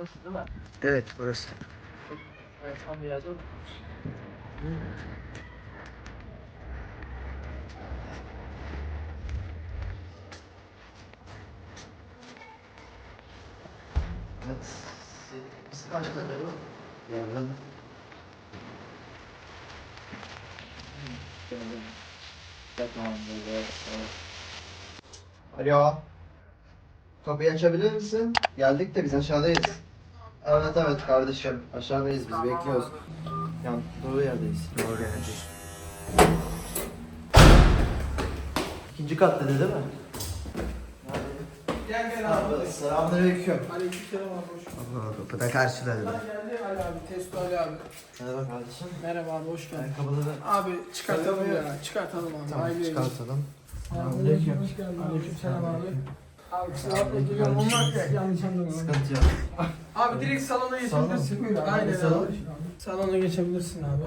Burası değil mi? Evet burası. Evet tam yerde. Evet. Yarın. Alo. Kapıyı açabilir misin? Geldik de biz aşağıdayız. Evet evet kardeşim. Aşağıdayız biz bekliyoruz. Yan doğru yerdeyiz. Doğru yerdeyiz. İkinci katta değil mi? Gel gel abi. Abi, Selamünaleyküm. Aleykümselam abi hoş geldin. Kapıda karşıladı. Bana geldi Ali abi, Testo Ali abi. Merhaba kardeşim. Merhaba abi hoş geldin. Ayakkabıları Abi çıkartalım ya. Çıkartalım abi. tamam, Aile çıkartalım. Aleyküm. Hoş geldin. Aleykümselam abi. Abi kusura bakma geliyorum ama yanlış anlama. Sıkıntı yok. Abi direkt salona geçebilirsin. Buyur abi, Aynen salon. abi. Salona geçebilirsin abi.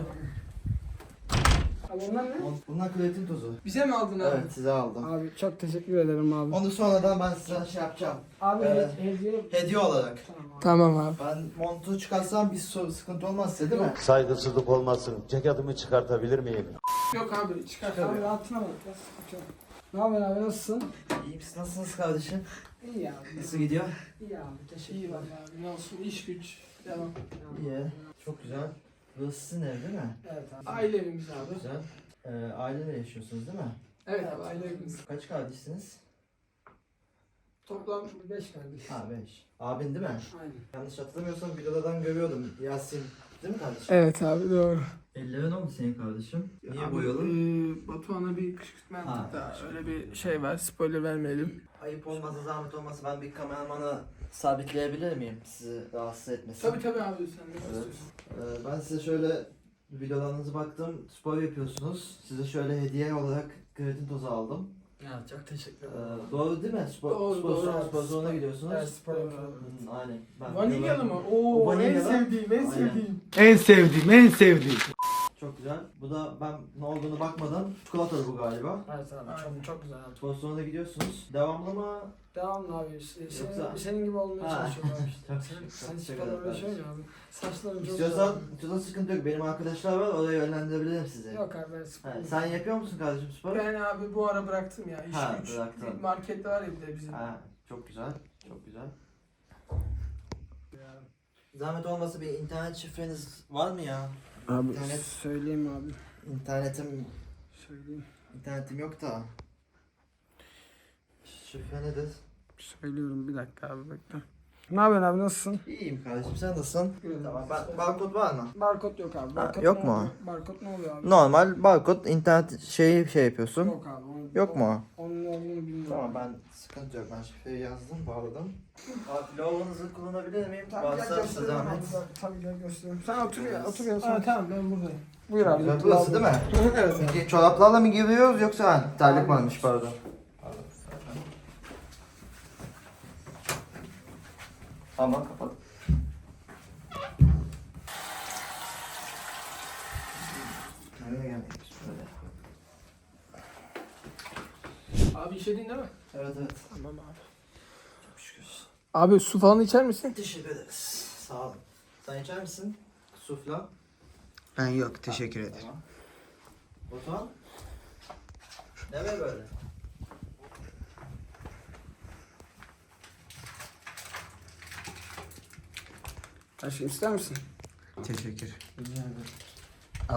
Abi onlar ne? Bunlar kreatin tozu. Bize mi aldın abi? Evet size aldım. Abi çok teşekkür ederim abi. Onu sonradan ben size şey yapacağım. Abi Evet. hediye... Hediye olarak. Tamam abi. Ben montu çıkarsam bir sor- sıkıntı olmaz size değil mi? Saygısızlık olmasın. Ceketimi çıkartabilir miyim? Yok abi çıkart Tabii. abi. Rahatına bak. Ne haber abi nasılsın? İyi misin? Nasılsınız kardeşim? İyi abi. Nasıl gidiyor? İyi abi teşekkür ederim. İyi abi. Ne olsun iş güç. Devam. İyi. Çok güzel. Burası sizin ev değil mi? Evet abi. Aile evimiz abi. Güzel. Ee, aileyle yaşıyorsunuz değil mi? Evet abi aile evimiz. Kaç kardeşsiniz? Toplam 5 kardeş. Ha beş. Abin değil mi? Aynen. Yanlış hatırlamıyorsam videodan görüyordum. Yasin. Değil mi kardeşim? Evet abi doğru. Ellerin oldu senin kardeşim. Niye boyalı? Batuhan'a bir kışkırtma yaptık da öyle bir şey var. Spoiler vermeyelim. Ayıp olmazsa zahmet olmasa ben bir kameramanı sabitleyebilir miyim sizi rahatsız etmesin? Tabii tabii abi sen ne Evet. istiyorsun? Ee, ben size şöyle videolarınızı baktım. Spor yapıyorsunuz. Size şöyle hediye olarak kreatin tozu aldım. Ya çok teşekkür Ee, doğru değil mi? Spor, Doğru, spor, doğru. spor salonuna gidiyorsunuz. Evet spor. Hı, aynen. Ben Vanilyalı mı? Oo en sevdiğim en Aynen. sevdiğim. En sevdiğim, en sevdiğim. Çok güzel. Bu da ben ne olduğunu bakmadan çikolatalı bu galiba. Evet abi çok, çok güzel abi. Spor salonuna gidiyorsunuz. Devamlı mı? Devamlı abi. Se- Senin, Yoksa- senin gibi olmaya Ha. çalışıyorum abi. Çok Sen, hiç şey kardeşim. mi abi? Saçların çok İstiyorsan, istiyorsan sıkıntı yok. Benim arkadaşlar var oraya yönlendirebilirim sizi. Yok abi ben. Ha, sen yapıyor musun kardeşim spor? Ben abi bu ara bıraktım ya. İş Ha, güç. bıraktın. Market var ya bir de bizim. Ha, çok güzel. Çok güzel. Zahmet olmasa bir internet şifreniz var mı ya? Abi İnternet- söyleyeyim abi. İnternetim Söyleyeyim. internetim yok da. Şifre nedir? Söylüyorum bir dakika abi bekle. Ne yapıyorsun abi nasılsın? İyiyim kardeşim sen nasılsın? İyiyim. Tamam ben, barkod var mı? Barkod yok abi. Ha, Barkod yok ne mu? oluyor? Barkod ne oluyor abi? Normal barkod internet şeyi şey yapıyorsun. Yok abi. Yok mu? Bilmiyorum. Tamam ben sıkıntı yok ben şifreyi yazdım bağladım. Abi lavabonuzu kullanabilir miyim? Tamam gel Varsa size zahmet. Tabii gel göstereyim. Sen otur ya otur ya. Ha, Sen... tamam ben buradayım. Buyur abi. Güzel, burası değil mi? evet abi. Peki çoraplarla mı giriyoruz yoksa ha, terlik varmış pardon. Tamam kapat. Nereye geldik biz böyle? İşedin değil mi? Evet evet. Tamam abi. Çok şükür. Abi su falan içer misin? Teşekkür ederiz. Sağ olun. Sen içer misin? Sufla. Ben yok, teşekkür ederim. Tamam. Batuhan? Ne be böyle? Taşı ister misin? Teşekkür.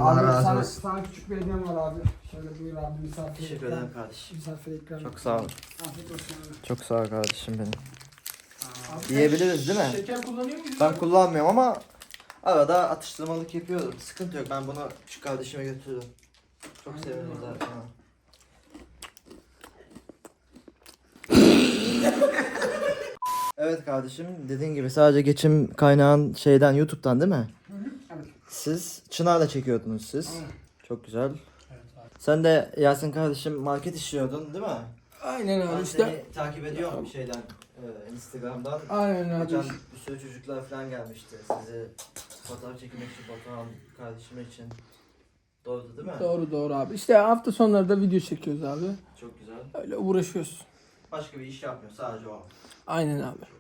Allah abi, razı sana, olsun. Sana küçük bir hediyem var abi. Şöyle buyur abi misafir Teşekkür ederim kardeşim. Misafir ikram. Çok sağ ol. Afiyet olsun abi. Çok sağ ol kardeşim benim. Abi, Yiyebiliriz değil mi? Şeker kullanıyor muyuz? Ben kullanmıyorum ama arada atıştırmalık yapıyorum. Sıkıntı yok. Ben bunu küçük kardeşime götürürüm. Çok Aynen zaten. evet kardeşim dediğin gibi sadece geçim kaynağın şeyden YouTube'dan değil mi? Siz Çınar'da çekiyordunuz siz. Çok güzel. Evet abi. Sen de Yasin kardeşim market işliyordun değil mi? Aynen abi Ben işte. seni takip ediyorum şeyden e, Instagram'dan. Aynen abi. Geçen bir sürü çocuklar falan gelmişti. Sizi fotoğraf çekmek için, fotoğraf kardeşim için. Doğru değil mi? Doğru doğru abi. İşte hafta sonları da video çekiyoruz abi. Çok güzel. Öyle uğraşıyoruz. Başka bir iş yapmıyor sadece o. Aynen abi.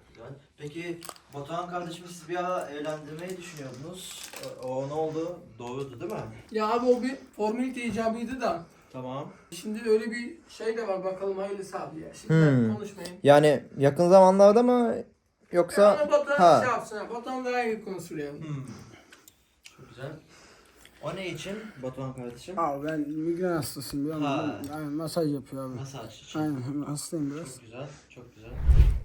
Peki Batuhan kardeşimi siz bir ara evlendirmeyi düşünüyordunuz. O, o ne oldu? Doğruydu değil mi? Ya abi o bir formalite icabıydı da. Tamam. Şimdi öyle bir şey de var bakalım hayırlısı abi ya. Şimdi Hmm. konuşmayın. Yani yakın zamanlarda mı yoksa... Bana Batuhan Ha. şey yapsın ha. Batuhan daha iyi konuşur yani. Hmm. Çok güzel. O ne için Batuhan kardeşim? Abi ben migren hastasıyım biliyor Ha. musun? Aynen masaj yapıyor abi. Masaj için. Aynen hastayım biraz. Çok güzel, çok güzel.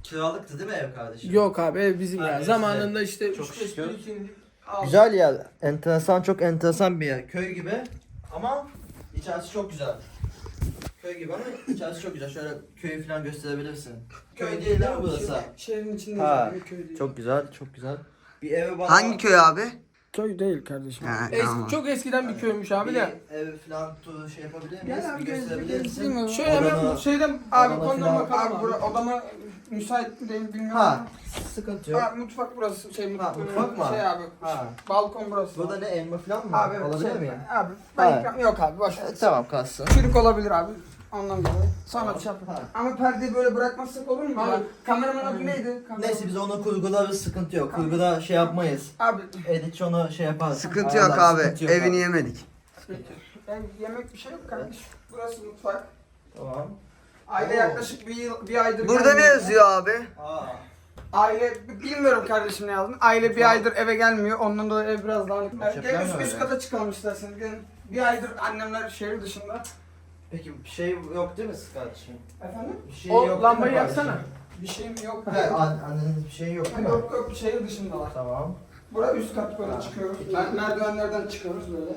Kiralıktı değil mi ev kardeşim? Yok abi ev bizim Ha, ya. Zamanında işte Çok 3-5 şükür. birikindik. aldık. Güzel yer. Enteresan, çok enteresan bir yer. Köy gibi ama içerisi çok güzel. Köy gibi ama içerisi çok güzel. Şöyle köyü falan gösterebilirsin. Köy değil mi burası? Şehrin içinde Ha, yani, köy değil. Çok güzel, çok güzel. Bir evi bana... Hangi köy abi? Köy değil kardeşim. Ha, Es- tamam. Çok eskiden bir köymüş abi bir de. ev falan turu şey yapabilir miyiz? Gel abi bir gösterebilir misin? mi? Şöyle hemen Odana- şeyden abi odana konudan bakalım abi. Bura, odama müsait mi değil bilmiyorum. Ha, sıkıntı yok. Mutfak burası şey Ha, mutfak mı? Şey abi. Ha. Balkon burası. Burada ne elma falan mı? Abi evet, Alabilir şey, miyim? Abi ben Ha. ikram yok abi boş ver. E, tamam kalsın. Çürük olabilir abi. Ondan dolayı. Sonra şey yapalım. Ha. Ama perdeyi böyle bırakmazsak olur mu? Abi, kameraman adı neydi? Kameraman- Neyse biz onu kurgularız sıkıntı yok. Kurguda şey yapmayız. Abi Editçi onu şey yapar. Sıkıntı yok Ayarlar, abi. sıkıntı yok Evini abi. yemedik. ben yemek bir şey yok kardeş. Burası mutfak. Tamam. Aile Oo. yaklaşık bir yıl, bir aydır Burada ne yazıyor abi? Aa. Aile bilmiyorum kardeşim ne yazdın. Aile bir aydır eve gelmiyor. Ondan dolayı ev biraz Gelin var üst, üst kata çıkalım isterseniz. Gelin. Bir aydır annemler şehir dışında. Peki bir şey yok değil mi siz kardeşim? Efendim? Bir şey o yok değil lambayı mi kardeşim? yaksana. Bir şeyim yok. He, an, annenin bir şey yok değil mi? Yok yok şehir dışındalar. Tamam. Buraya üst kat böyle çıkıyoruz. Mer- merdivenlerden çıkıyoruz böyle.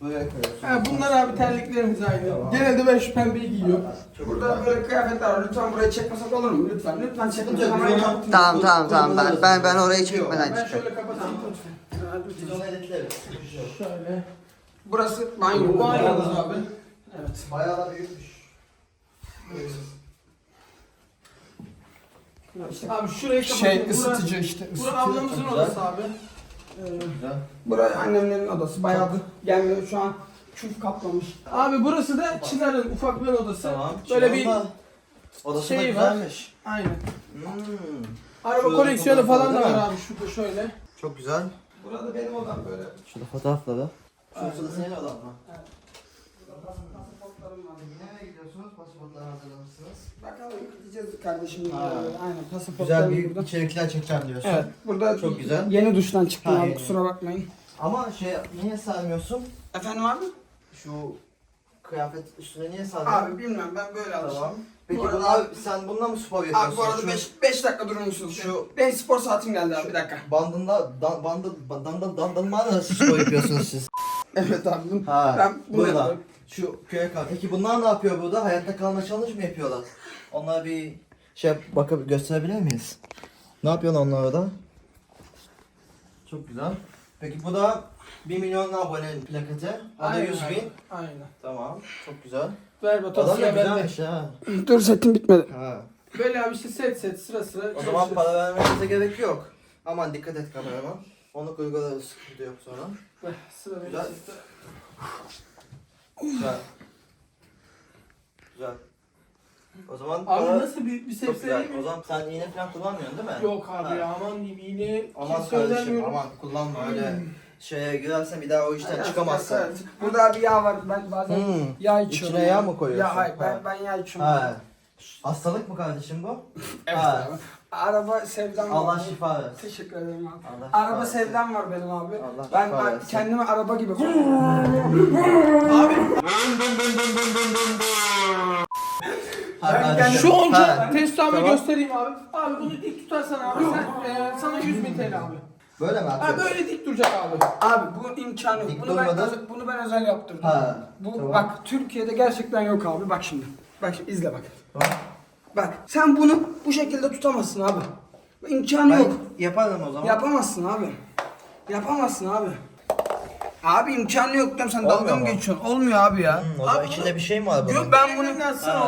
Buraya koyuyorsun. Ha, bunlar abi terliklerimiz aynı. Tamam. Genelde ben şu pembeyi giyiyorum. Çok Burada güzel. böyle kıyafetler var. Lütfen buraya çekmesek olur mu? Lütfen. Lütfen çekmeyin. Sıkıntı yok, biz onu-. Tamam tamam tamam ben ben ben orayı çekmeden Ben çıkıyorum. şöyle kapatayım lütfen. Biz onu editleriz. Şöyle. Burası banyo. Bu banyomuz abi. Evet. Bayağı da büyükmüş. Abi şurayı kapatayım. Şey ısıtıcı işte. Burası ısıtıcı. ablamızın Güzel. odası abi. Ee, Güzel. Burası annemlerin odası. Bayağıdır gelmiyor şu an. Küf kaplamış. Abi burası da Çınar'ın ufak bir odası. Tamam. Böyle bir da. Odası da şey var. güzelmiş. aynen. Hmm. Araba koleksiyonu falan da var abi şurada şöyle. Çok güzel. Burada benim odam böyle. Şurada fotoğrafları. Şurası da senin odan mı? Pasaportlarım var. Pasaportları hazırlamışsınız. Bakalım gideceğiz kardeşim. Ha. Aynen Güzel pasaportlarım bir burada. içerikler çekeceğim diyorsun. Evet. Burada Çok güzel. Yeni duştan çıktım Ha, abi yeni. kusura bakmayın. Ama şey niye sarmıyorsun? Efendim abi? Şu kıyafet üstüne niye sarmıyorsun? Abi bilmiyorum ben böyle alıştım. Tamam. Peki Bu arada- bunu abi sen bununla mı spor yapıyorsun? Abi bu arada Şu 5 5 dakika durur musunuz? Şu- Benim spor saatim geldi abi bir dakika. Bandında, dan, bandı, bandında, dandalma nasıl spor yapıyorsunuz siz? Evet abi. bunu- Ha, Ben bunu burada. yapıyorum. Şu köye kal. Peki bunlar ne yapıyor burada? Hayatta kalma challenge mı yapıyorlar? Onlara bir şey bakıp gösterebilir miyiz? Ne yapıyorlar onlar orada? Çok güzel. Peki bu da 1 milyon abone plaketi. O da Aynen 100 abi, bin. Aynen. Tamam. Çok güzel. Ver Adam da ver. güzelmiş ha. Dur setim bitmedi. Ha. Böyle abi işte set set sıra sıra. O zaman para vermemize gerek yok. Aman dikkat et kameraman. Onu kurgularız. Sıkıntı yok sonra. Ver, Sıra benim Güzel. Güzel. Güzel. O zaman Abi para- nasıl bir, bir Çok sepsi güzel. O zaman sen iğne falan kullanmıyorsun değil mi? Yok abi Ha. ya aman diyeyim iğne Aman kimse kardeşim önermiyorum. aman kullanma öyle şeye girersen bir daha o işten çıkamazsın. evet, evet. Burada bir yağ var ben bazen Hmm. yağ içiyorum. İçine yağ mı koyuyorsun? Ya hayır ben, Ha. ben yağ içiyorum. Ha. Hastalık mı kardeşim bu? Evet Ha. abi. Araba sevdam var. Allah abi. şifa versin. Teşekkür ederim abi. Allah şifa Araba versin. sevdam var benim abi. Allah ben, şifa ben versin. kendimi araba gibi abi ben kardeşim. kendi şu Ha. onca testamı Tamam. göstereyim abi. Abi bunu dik tutarsan abi sen, e, sana 100 bin TL abi. Böyle mi Ha yapıyorsun? böyle dik duracak abi. Abi bu imkanı yok. Dik Bunu ben, durmadan- bunu ben özel yaptırdım. Ha. Bu tamam. bak Türkiye'de gerçekten yok abi. Bak şimdi. Bak şimdi izle bak. Tamam. Bak sen bunu bu şekilde tutamazsın abi. İmkanı yok. Yaparım o zaman. Yapamazsın abi. Yapamazsın abi. Abi imkanı yok diyorum sen dalga Olmuyor mı mu? geçiyorsun? Olmuyor abi ya. Hmm, o zaman içinde bir şey mi var bunun? Yok ben bunu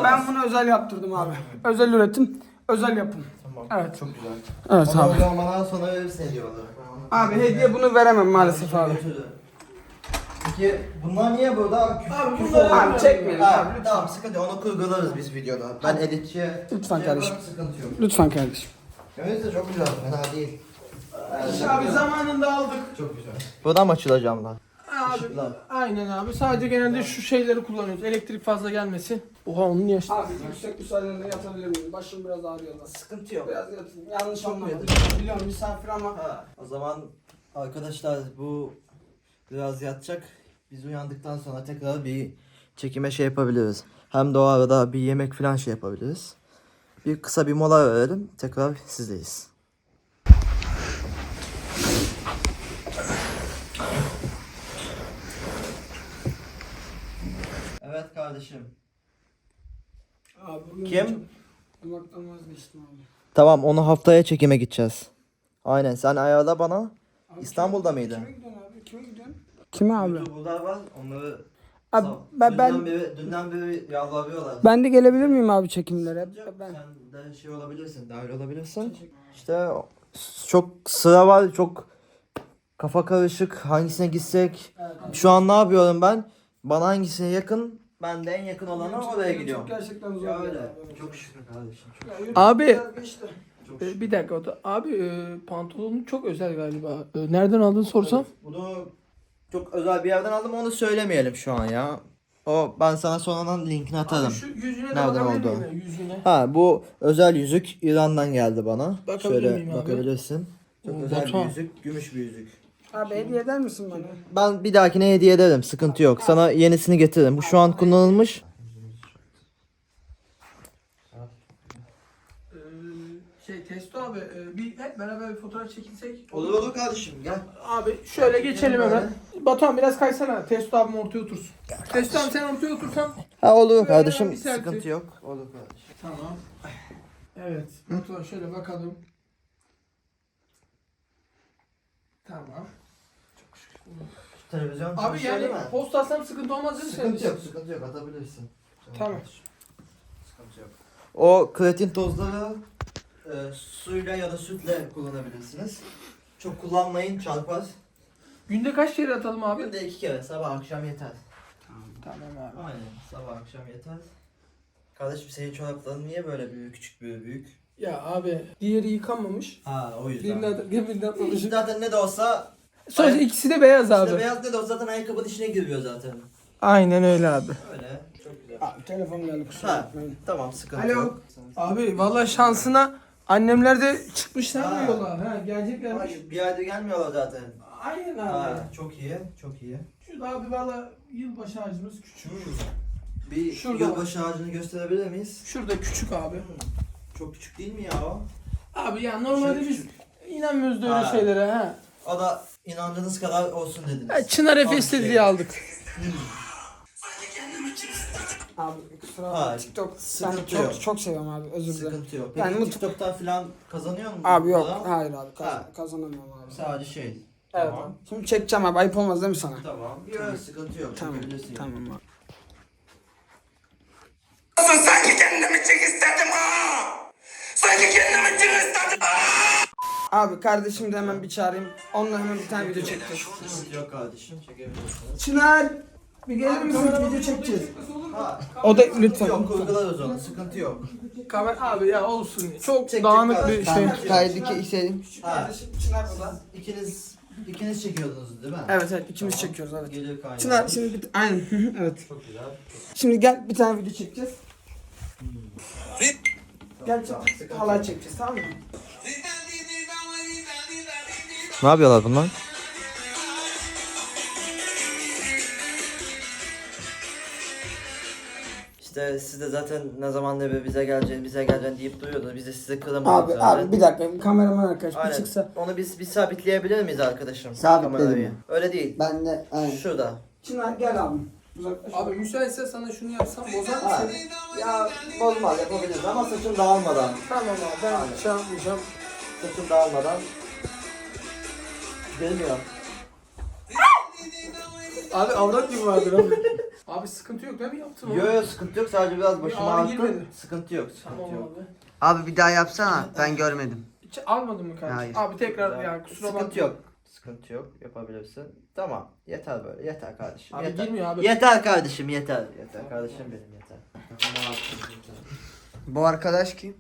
ben bunu özel yaptırdım abi. Özel üretim, özel yapım. Tamam. Evet. Çok güzel. Evet Onu abi. zaman bana sonra verirsin hediyorlar. Abi hediye bunu veremem maalesef abi. Peki bunlar niye burada? Küf, Abi küf bunları olur. abi çekmeyelim Ha, abi lütfen. tamam sıkıntı yok. Onu kurgularız biz videoda. Ben editçiye Lütfen şey kardeşim. yaparım, sıkıntı yok. Lütfen kardeşim. Gömüz de çok güzel. Fena değil. İşte abi zamanında aldık. Çok güzel. Buradan mı açılacağım lan? Abi, Işıklar. aynen abi. Sadece genelde şu şeyleri kullanıyoruz. Elektrik fazla gelmesin. Oha onun niye açtın? Abi yüksek müsaadenle yatabilir miyim? Başım biraz ağrıyor da. Sıkıntı yok. Biraz yatayım. Yanlış anlamadım. Biliyorum misafir ama. Ha, o zaman arkadaşlar bu biraz yatacak. Biz uyandıktan sonra tekrar bir çekime şey yapabiliriz. Hem de o arada bir yemek falan şey yapabiliriz. Bir kısa bir mola verelim. Tekrar sizdeyiz. Evet kardeşim. Abi bugün Kim? Uyumaktan vazgeçtim abi. Tamam onu haftaya çekime gideceğiz. Aynen sen ayarla bana. Abi İstanbul'da kime- mıydı? Kime gidiyorsun abi? Kime gidiyorsun? Kime abi? YouTuber'lar var onları Abi Sağ ol. ben, ben, dünden beri, dünden beri yalvarıyorlar. ben de gelebilir miyim abi çekimlere? Yok, Ben. Sen de şey olabilirsin, dahil olabilirsin. İşte çok sıra var, çok kafa karışık. Hangisine gitsek? Şu an ne yapıyorum ben? Bana hangisine yakın? Ben de en yakın olana oraya gidiyorum. Çok gerçekten zor. Ya öyle. Çok şükür kardeşim. Çok, Abi- çok şükür. Bir dakika o da- abi e, pantolonun çok özel galiba. E, Nereden aldın sorsam? Bunu çok özel bir yerden aldım onu söylemeyelim şu an ya. O ben sana sonradan linkini atarım. Abi şu yüzüne de Nereden bakabilir oldu? miyim ya, Yüzüne. Ha bu özel yüzük İran'dan geldi bana. Bakabilir Şöyle miyim abi? bakabilirsin. Çok Oo, özel Batuhan. bir yüzük, gümüş bir yüzük. Abi hediye eder misin bana? Ben bir dahakine hediye ederim. Sıkıntı yok. Sana yenisini getiririm. Bu şu an kullanılmış. Ee, şey Testo abi e, bir hep beraber bir fotoğraf çekilsek. Olur olur kardeşim. Gel. Abi şöyle geçelim Böyle. hemen. Batuhan biraz kaysana. Testo abim ortaya otursun. Testo abi sen ortaya otursan. Ha olur bir kardeşim. selfie. Sıkıntı yok. Olur kardeşim. Tamam. Evet. Batuhan şöyle bakalım. Tamam. Televizyon Abi çalışıyor yani değil mi? post atsam sıkıntı olmaz değil mi senin Sıkıntı için? yok. Sıkıntı yok. Atabilirsin. Tamam. Sıkıntı yok. O kreatin tozları e, suyla ya da sütle kullanabilirsiniz. Çok kullanmayın çarpar. Günde kaç kere atalım abi? Günde iki kere sabah akşam yeter. Tamam abi. Aynen sabah akşam yeter. Kardeşim senin çorapların niye böyle büyük küçük büyük büyük? Ya abi diğeri yıkanmamış. Ha o yüzden. Birinden, birinden atlamışım. Zaten ne de olsa Sonuçta ikisi de beyaz işte abi. beyaz ne de olsa zaten ayakkabının içine giriyor zaten. Aynen öyle abi. Öyle. Çok güzel. Abi telefon geldi kusura Ha. bakmayın. Tamam sıkıntı Alo. yok. Abi valla şansına annemler de çıkmışlar Ha. mı yola? Ha geleceklermiş. Hayır, bir ayda gelmiyorlar zaten. Aynen abi. Ha, çok iyi, çok iyi. Şu da abi valla yılbaşı ağacımız küçük. Bir Şurada yılbaşı ağacını gösterebilir miyiz? Şurada küçük abi. Çok küçük değil mi ya o? Abi ya normalde Küçük, biz inanmıyoruz da öyle Ha. şeylere ha. O da inancınız kadar olsun dediniz. ha Çınar şey. diye aldık. Abi kusura Ha, bakma TikTok ben sıkıntı çok yok. çok seviyorum abi özür dilerim. Sıkıntı yok. Peki Yani bu- TikTok'tan falan kazanıyor musun? Abi yok Buradan? hayır abi kaz- Ha. kazanamıyorum abi. Sadece şey. Evet Tamam. abi. Şimdi çekeceğim abi ayıp olmaz değil mi sana? Tamam. Yok sıkıntı yok. Tamam Çekebilirsin. tamam abi. Sanki kendimi çok istedim ha. Sanki kendimi çok istedim ha. Abi kardeşim de hemen bir çağırayım. Onunla hemen bir tane video çekeceğiz. Sıkıntı yok kardeşim. Çekebilirsiniz. Çınar bir gelir misin video çekeceğiz. Ha. O da lütfen. Yok kurgularız onu. Sıkıntı yok. Kamera abi ya olsun. Çok Çek, dağınık çek bir şey. Tamam. Kaydedeki istedim. Ha. Kardeşim Çınar bu da. İkiniz ikiniz çekiyordunuz değil mi? Evet evet ikimiz Tamam. çekiyoruz evet. Gelir kaynağı. Çınar şimdi bir aynen evet. Çok güzel. Şimdi gel bir tane video çekeceğiz. Gel Tamam, çek. Halay çekeceğiz tamam mı? Ne yapıyorlar bunlar? İşte siz de zaten ne zaman ne be bize geleceğini bize geleceğini deyip duruyordunuz. Biz de size kıramadık Abi zaten. abi bir dakika kameraman arkadaş bir Aynen. çıksa. Onu biz bir sabitleyebilir miyiz arkadaşım? Sabitledim Kamerayı. Öyle değil. Ben de aynen. Şurada. Çınar gel abi. Uzaklaş. Abi müsaitse sana şunu yapsam bozar mı Ha. seni? Ya bozmaz yapabiliriz ama saçım dağılmadan. Tamam abi ben Aynen. şey yapmayacağım. Saçım dağılmadan. Gelmiyor. Abi avrat gibi vardır abi. abi sıkıntı yok değil mi yaptın onu? Yok yok sıkıntı yok sadece biraz başım ağrı ağrıttı. girmedi. Sıkıntı yok sıkıntı Tamam yok. abi. Abi bir daha yapsana. Ben görmedim. Hiç almadın mı kardeşim? Hayır. Abi tekrar Güzel. ya kusura bakma. Sıkıntı yok. Sıkıntı yok yapabilirsin. Tamam yeter böyle yeter kardeşim. Abi yeter. girmiyor abi. Yeter kardeşim yeter. Yeter kardeşim benim yeter. Bu arkadaş kim?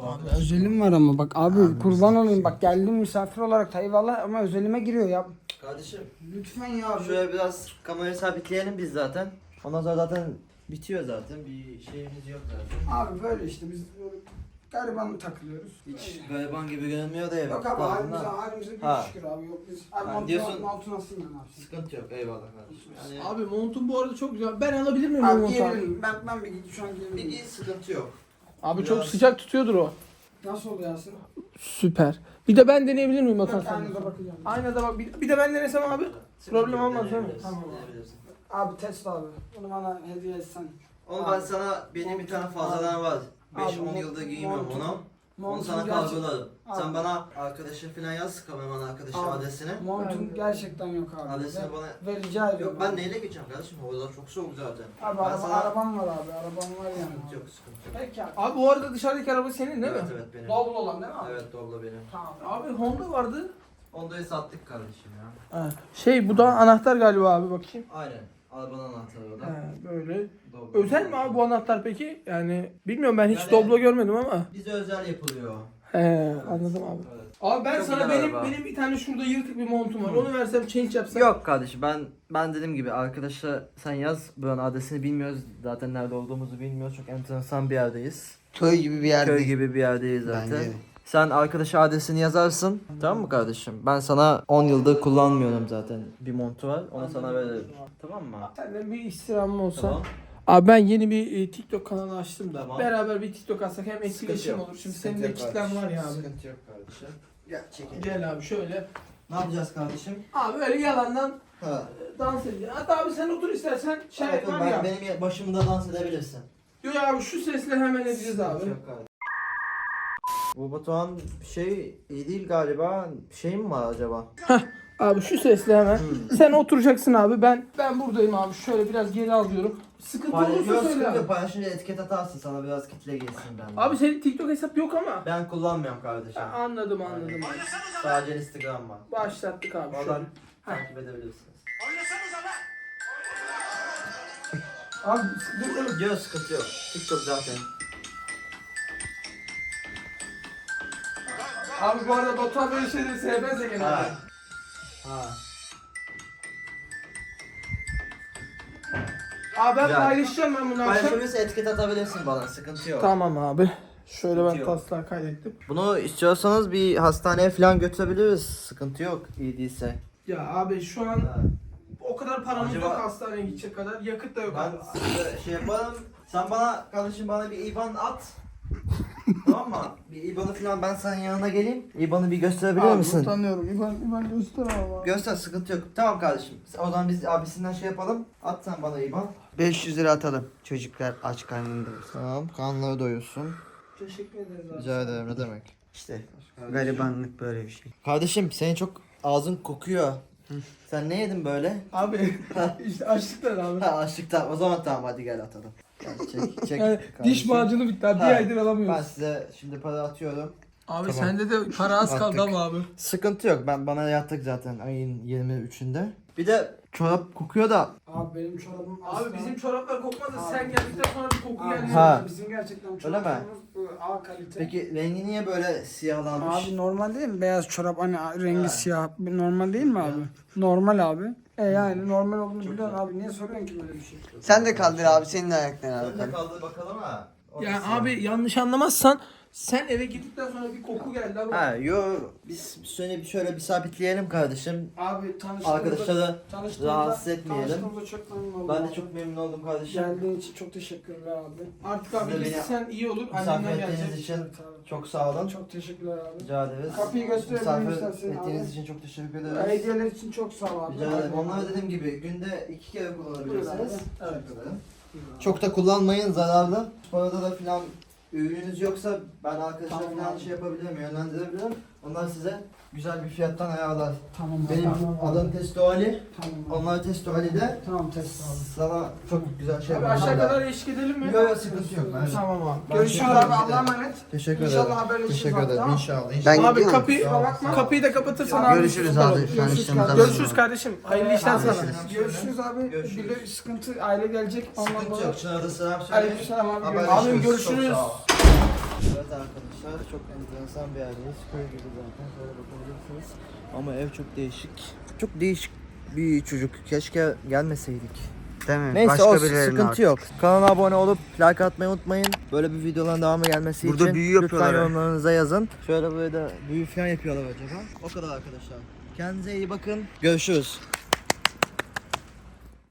Abi özelim var ama bak abi kurban olayım bak geldim misafir olarak da eyvallah ama özelime giriyor ya. Kardeşim Lütfen ya abi. şöyle biraz kamerayı sabitleyelim biz zaten. Ondan sonra zaten bitiyor zaten. Bir şeyimiz yok zaten. Abi böyle işte biz böyle gariban takılıyoruz. Hiç gariban gibi görünmüyor da evet. Yok abi halimize, bundan halimize bir Ha. şükür abi yok biz. Abi Ha, montun, diyorsun- montun aslında ne yapsın? Sıkıntı yok eyvallah kardeşim. Yani Abi montun bu arada çok güzel. Ben alabilir miyim bu Abi montu abi? giyebilirim. Ben, ben bir gidip şu an bir giyebilirim. giy sıkıntı yok. Abi Biraz- çok sıcak tutuyordur o. Nasıl oluyor Yasin? Süper. Bir de ben deneyebilir miyim Bak Hasan? aynada bakacağım. Aynada bak. Bir, bir de ben denesem abi. Problem olmaz değil mi? Tamam. deneyebilirsin. Abi test abi. Bunu bana hediye etsen. Onu ben sana benim bir tane fazladan var. Abi, 5-10 yıldır giymiyorum montum- onu. Onu sana gerçek- kargolarım. Sen bana arkadaşın falan yaz kameraman arkadaşın Abi. adresini. Montun gerçekten yok abi. Adresini bana... Ve rica ediyorum. Yok ben neyle geçeceğim kardeşim? Orada çok soğuk zaten. Abi Ben araba, sana- arabam var abi. Arabam var yani. Sıkıntı yok sıkıntı yok. Peki abi. Abi bu arada dışarıdaki araba senin değil evet, mi? Evet benim. Doblo olan değil mi abi? Evet doblo benim. Tamam. Abi Honda vardı. Onda'yı sattık kardeşim ya. Şey bu da anahtar galiba abi bakayım. Aynen. Arabanın anahtarı o da. Ha, böyle. Doblo. Özel mi abi bu anahtar peki? Yani bilmiyorum ben hiç Yani- Doblo görmedim ama. Bize özel yapılıyor. He anladım abi. Evet. Abi ben Çok sana güzel benim araba. benim bir tane şurada yırtık bir montum var. Onu versem change yapsam. Yok kardeşim ben ben dediğim gibi arkadaşa sen yaz buranın adresini bilmiyoruz zaten nerede olduğumuzu bilmiyoruz çok enteresan bir yerdeyiz. Köy gibi bir yerde. Köy gibi bir yerdeyiz zaten. Bence de. Sen arkadaşa adresini yazarsın tamam mı kardeşim? Ben sana 10 yıldır kullanmıyorum zaten bir montu var onu sana veririm. Tamam mı? Senden bir istirhamım olsa. Tamam. Abi ben yeni bir e, TikTok kanalı açtım da. Tamam. Beraber bir TikTok atsak hem etkileşim yok. olur. Şimdi senin de kitlen var ya abi. Sıkıntı yok kardeşim. Gel çekelim. Gel abi şöyle. Ne yapacağız kardeşim? Abi öyle yalandan Ha. e, dans edeceğiz. Hatta abi sen otur istersen şey Bakın var ben, ya. benim başımda dans edebilirsin. Yok abi şu sesle hemen edeceğiz abi. Yok kardeşim. Bu Batuhan şey iyi değil galiba. Şey mi var acaba? Abi şu sesle hemen. Hmm. sen oturacaksın abi. Ben ben buradayım abi. Şöyle biraz geri alıyorum. Sıkıntı olursa söyle abi. Paylaşınca etiket atarsın sana biraz kitle gelsin benden. Abi senin TikTok hesap yok ama. Ben kullanmıyorum kardeşim. Ha, anladım anladım abi. Sadece Instagram var. Başlattık abi. Oradan takip edebilirsiniz. Abi sıkıntı yok. Yok sıkıntı yok. TikTok zaten. Abi bu arada Batuhan böyle şeyleri sevmez genelde. Ha. Ha. Abi ben Güzel. paylaşacağım ben bunu akşam. Paylaşabilirse etiket atabilirsin bana. Sıkıntı yok. Tamam abi. Şöyle ben Sıkıntı yok. taslağı kaydettim. Bunu istiyorsanız bir hastaneye falan götürebiliriz. Sıkıntı yok. iyi değilse. Ya abi şu an o kadar paramız Acaba- yok hastaneye gidecek kadar. Yakıt da yok Ben abi. size şey yaparım. Sen bana kardeşim bana bir IBAN at. Tamam mı? Bir IBAN'ı falan ben senin yanına geleyim. IBAN'ı bir gösterebilir misin? Utanıyorum. İban, İban göster ama. Göster sıkıntı yok. Tamam kardeşim. O zaman biz abisinden şey yapalım. At sen bana IBAN. 500 lira atalım. Çocuklar aç karnında. Tamam. Kanları doyursun. Teşekkür ederiz abi. Rica ederim ne demek. İşte garibanlık böyle bir şey. Kardeşim senin çok ağzın kokuyor. Sen ne yedin böyle? Abi işte açlıklar abi. Ha açlıktan. O zaman tamam hadi gel atalım. Çek, çek. Yani diş kardeşim. macunu bitti abi. Bir Ha, aydır Ben alamıyoruz. size şimdi para atıyorum. Abi Tamam. sende de para az kaldı Attık. ama abi. Sıkıntı yok. Ben bana yattık zaten ayın 23'ünde. Bir de çorap kokuyor da. Abi benim çorabım Abi bizim çoraplar kokmadı. Sen geldikten sonra bir koku Abi, geldi. Ha. Bizim gerçekten çoraplarımız bu A kalite. Peki rengi niye böyle siyahlanmış? Abi normal değil mi? Beyaz çorap hani rengi Ha. siyah. Normal değil mi abi? Normal abi. E yani normal olduğunu biliyorsun abi. Niye soruyorsun ki böyle bir şey? Sen de kaldır abi senin de ayaklarını Sen de abi. kaldır bakalım ha. O da Yani abi yanlış anlamazsan sen eve gittikten sonra bir koku geldi abi. Ha yo biz seni bir şöyle bir sabitleyelim kardeşim. Abi tanıştığımızda, Arkadaşları tanıştığımızda, rahatsız etmeyelim. tanıştığımızda çok memnun oldum. ben de çok memnun oldum kardeşim. Geldiğin için çok teşekkürler abi. Artık abi Siz de gitsen iyi olur. Misafir ettiğiniz gelecek. için çok sağ olun. Çok teşekkürler abi. Rica ederiz. Kapıyı gösterebilir Misafir misin ettiğiniz abi? için çok teşekkür ederiz. Hediyeler için çok sağ ol abi. Rica ederim. Onları dediğim gibi günde iki kere kullanabilirsiniz. abi. Evet. Çok da kullanmayın zararlı. Bu arada da filan ürününüz yoksa ben arkadaşlar Tamam abi. şey yapabilirim, yönlendirebilirim. Onlar size güzel bir fiyattan ayarlar. Tamam abi. Benim tamam abi. adım Testo Ali. Tamam abi. Onlar Testo Ali de Tamam test abi. sana çok güzel şey Abi aşağı kadar eşlik edelim mi? Yok yok sıkıntı yok. Ben Tamam abi. Ben Görüşürüz abi. Allah'a emanet. Teşekkür İnşallah ederim. haberleşiriz Teşekkür abi, ederim. tamam. İnşallah. Ben inşallah. Abi kapıyı, bakma. kapıyı da kapatırsan abi. Görüşürüz abi. Görüşürüz kardeşim. Hayırlı işler sana. Görüşürüz abi. Bir de sıkıntı aile gelecek. Sıkıntı yok. Çınar'da selam söyleyin. Aleykümselam abi. Haberleşiriz. Abim Çok görüşürüz. Arkadaşlar çok enteresan bir yerdeyiz. Köy gibi zaten şöyle bakabilirsiniz. Ama ev çok değişik. Çok değişik bir çocuk. Keşke gelmeseydik. Değil mi? Neyse Başka o sıkıntı artık. yok. Kanala abone olup like atmayı unutmayın. Böyle bir videoların devamı gelmesi Burada için büyü lütfen yorumlarınıza yazın. Şöyle böyle de büyü falan yapıyorlar acaba. O kadar arkadaşlar. Kendinize iyi bakın. Görüşürüz.